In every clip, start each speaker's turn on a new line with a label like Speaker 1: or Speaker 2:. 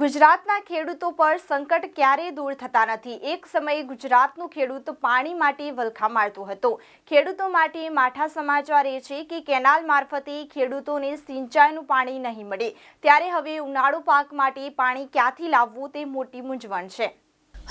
Speaker 1: ગુજરાતના ખેડૂતો પર સંકટ ક્યારેય દૂર થતા નથી. એક સમયે ગુજરાતનું ખેડૂત પાણી માટે વલખા મારતો હતો. ખેડૂતો માટે માઠા સમાચાર એ છે કે કેનાલ મારફતે ખેડૂતોને સિંચાઈનું પાણી નહીં મળે. ત્યારે હવે ઉનાળુ પાક માટે પાણી ક્યાંથી લાવવું તે મોટી મૂંઝવણ છે.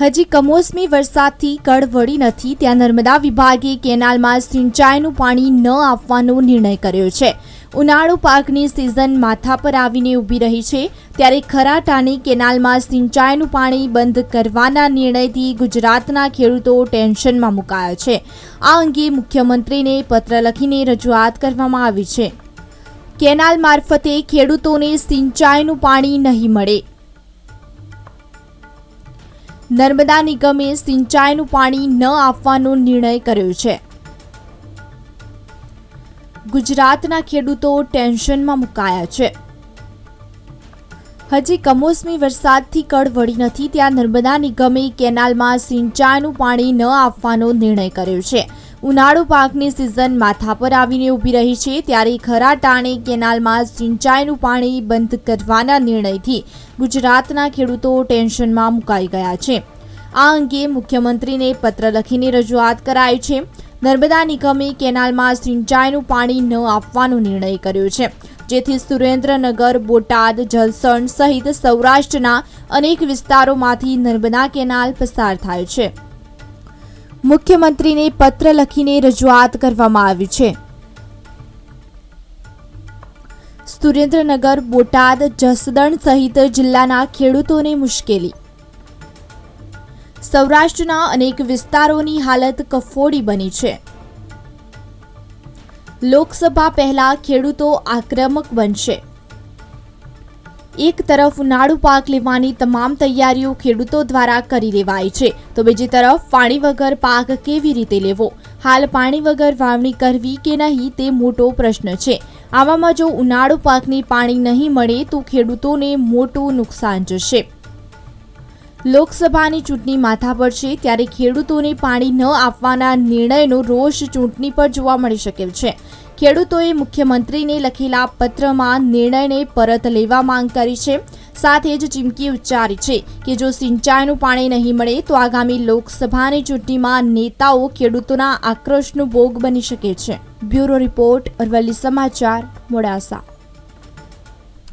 Speaker 2: હજી કમોસમી વરસાદથી કળ વળી નથી. ત્યાં નર્મદા વિભાગે કેનાલમાં સિંચાઈનું પાણી ન આપવાનો નિર્ણય કર્યો છે. ઉનાળુ પાકની સિઝન માથા પર આવીને ઊભી રહી છે. ત્યારે ખરાટાની કેનાલમાં સિંચાઈનું પાણી બંધ કરવાના નિર્ણયથી ગુજરાતના ખેડૂતો ટેન્શનમાં મુકાયા છે. આ અંગે મુખ્યમંત્રીને પત્ર લખીને રજૂઆત કરવામાં આવી છે. કેનાલ મારફતે ખેડૂતોને સિંચાઈનું પાણી નહીં મળે. નર્મદા નિગમે સિંચાઈનું પાણી ન આપવાનો નિર્ણય કર્યો છે. ગુજરાતના ખેડૂતો ટેન્શનમાં મુકાયા છે. હજી કમોસમી વરસાદથી કળ વળી નથી, ત્યાં નર્મદા નિગમે કેનાલમાં સિંચાઈનું પાણી ન આપવાનો નિર્ણય કર્યો છે. ઉનાળુ પાકની સિઝન માથા પર આવીને ઊભી રહી છે ત્યારે ખરા ટાણે કેનાલમાં સિંચાઈનું પાણી બંધ કરવાના નિર્ણયથી ગુજરાતના ખેડૂતો ટેન્શનમાં મુકાઈ ગયા છે. આ અંગે મુખ્યમંત્રીને પત્ર લખીને રજૂઆત કરાઈ છે. નર્મદા નિગમે કેનાલમાં સિંચાઈનું પાણી ન આપવાનો નિર્ણય કર્યો છે. જેથી સુરેન્દ્રનગર, બોટાદ, જલસણ સહિત સૌરાષ્ટ્રના અનેક વિસ્તારોમાંથી નર્મદા કેનાલ પસાર થાય છે. મુખ્યમંત્રીને પત્ર લખીને રજૂઆત કરવામાં આવી છે. સુરેન્દ્રનગર, બોટાદ, જસદણ સહિત જિલ્લાના ખેડૂતોને મુશ્કેલી. સૌરાષ્ટ્રના અનેક વિસ્તારોની હાલત કફોડી બની છે. લોકસભા પહેલા ખેડૂતો આક્રમક બનશે. એક તરફ ઉનાળુ પાક લેવાની તમામ તૈયારીઓ ખેડૂતો દ્વારા કરી લેવાય છે, તો બીજી તરફ પાણી વગર પાક કેવી રીતે લેવો? હાલ પાણી વગર વાવણી કરવી કે નહીં તે મોટો પ્રશ્ન છે. આવામાં જો ઉનાળુ પાકને પાણી નહીં મળે તો ખેડૂતોને મોટું નુકસાન જશે. લોકસભાની ચૂંટણી માથા પર છે, ત્યારે ખેડૂતોને પાણી ન આપવાના નિર્ણયનો રોષ ચૂંટણી પર જોવા મળી શકે છે. ખેડૂતોએ મુખ્યમંત્રીને લખેલા પત્રમાં નિર્ણયને પરત લેવા માંગ કરી છે. સાથે જ ચીમકી ઉચ્ચારી છે કે જો સિંચાઈનું પાણી નહીં મળે, તો આગામી લોકસભાની ચૂંટણીમાં નેતાઓ ખેડૂતોના આક્રોશનો ભોગ બની શકે છે. બ્યુરો રિપોર્ટ અરવલ્લી સમાચાર, મોડાસા.